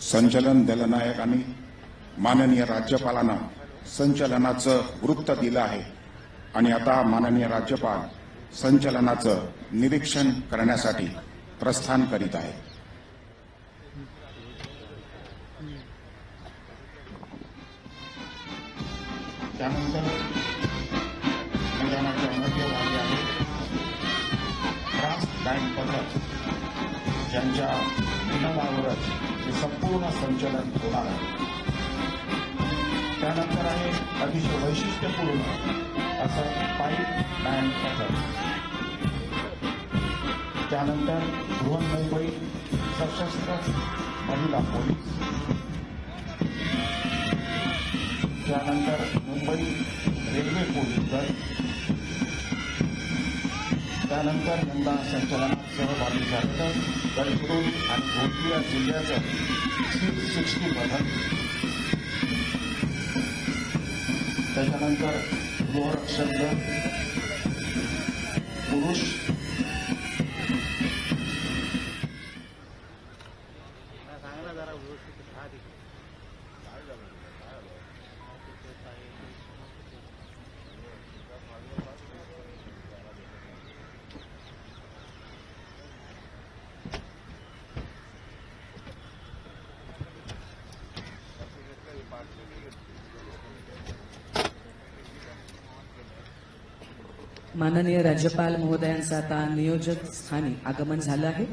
संचलन दलनायकांनी माननीय राज्यपालांना संचलनाचं वृत्त दिलं आहे. आणि आता माननीय राज्यपाल संचलनाचं निरीक्षण करण्यासाठी प्रस्थान करीत आहेत त्यानंतर मैदानाच्या मध्यभागी आहे. ब्रास बँड पथक ज्यांच्या नियमावरच हे संपूर्ण संचलन होणार आहे. त्यानंतर आहे अतिशय वैशिष्ट्यपूर्ण असं पाईप बँड पथक त्यानंतर बृहन्मुंबई सशस्त्र महिला पोलीस. त्यानंतर मुंबई रेल्वे पोलीस दल. त्यानंतर यंदा संचलनात सहभागी झालेलं गडचिरोली आणि गोंदिया जिल्ह्याचं सिक्स सिक्स्टी पथक त्याच्यानंतर गृहरक्षक दल पुरुष. माननीय राज्यपाल महोदयांचं आता नियोजक स्थानी आगमन झालं आहे.